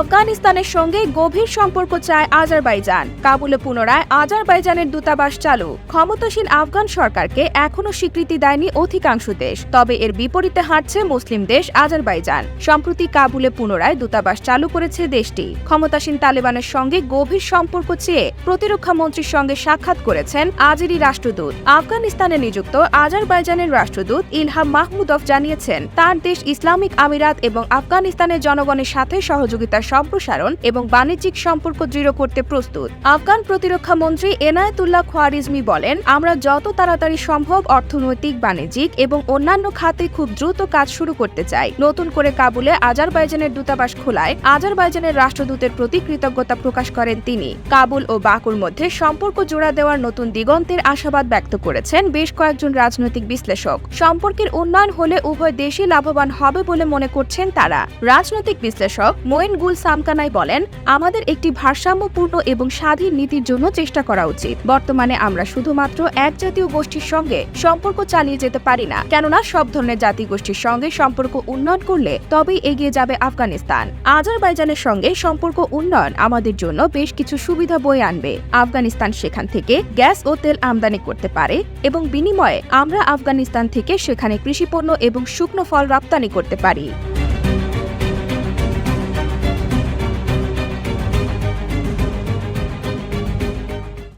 আফগানিস্তানের সঙ্গে গভীর সম্পর্ক চায় আজারবাইজান। কাবুলে পুনরায় আজারবাইজানের দূতাবাস চালু। ক্ষমতাসীন আফগান সরকারকে এখনও স্বীকৃতি দেয়নি অধিকাংশ দেশ, তবে এর বিপরীতে হাঁটছে মুসলিম দেশ আজারবাইজান। সম্প্রতি কাবুলে পুনরায় দূতাবাস চালু করেছে দেশটি। ক্ষমতাসীন তালেবানের সঙ্গে গভীর সম্পর্ক চেয়ে প্রতিরক্ষা মন্ত্রীর সঙ্গে সাক্ষাৎ করেছেন আজেরি রাষ্ট্রদূত। আফগানিস্তানে নিযুক্ত আজারবাইজানের রাষ্ট্রদূত ইলহাম মাহমুদভ জানিয়েছেন, তার দেশ ইসলামিক আমিরাত এবং আফগানিস্তানের জনগণের সাথে সহযোগিতার সম্প্রসারণ এবং বাণিজ্যিক সম্পর্ক দৃঢ় করতে প্রস্তুত। আফগান প্রতিরক্ষা মন্ত্রী এনায়েতুল্লাহ খোয়ারিজমি বলেন, আমরা যত তাড়াতাড়ি সম্ভব অর্থনৈতিক, বাণিজ্যিক এবং অন্যান্য খাতে খুব দ্রুত কাজ শুরু করতে চাই। নতুন করে কাবুলে আজারবাইজানের দূতাবাস খোলায় আজারবাইজানের রাষ্ট্রদূতের প্রতি কৃতজ্ঞতা প্রকাশ করেন তিনি। কাবুল ও বাকুর মধ্যে সম্পর্ক জোড়া দেওয়ার নতুন দিগন্তের আশাবাদ ব্যক্ত করেছেন বেশ কয়েকজন রাজনৈতিক বিশ্লেষক। সম্পর্কের উন্নয়ন হলে উভয় দেশই লাভবান হবে বলে মনে করছেন তারা। রাজনৈতিক বিশ্লেষক মোয়েন গুল সামকানাই বলেন, আমাদের একটি ভারসাম্যপূর্ণ এবং স্বাধীন নীতির জন্য চেষ্টা করা উচিত। বর্তমানে আমরা শুধুমাত্র এক জাতীয় গোষ্ঠীর সঙ্গে সম্পর্ক চালিয়ে যেতে পারি না। কেননা, সব ধরনের জাতি গোষ্ঠীর সঙ্গে সম্পর্ক উন্নয়ন করলে তবেই এগিয়ে যাবে আফগানিস্তান। আজারবাইজানের সঙ্গে সম্পর্ক উন্নয়ন আমাদের জন্য বেশ কিছু সুবিধা বয়ে আনবে। আফগানিস্তান সেখান থেকে গ্যাস ও তেল আমদানি করতে পারে এবং বিনিময়ে আমরা আফগানিস্তান থেকে সেখানে কৃষিপণ্য এবং শুকনো ফল রপ্তানি করতে পারি।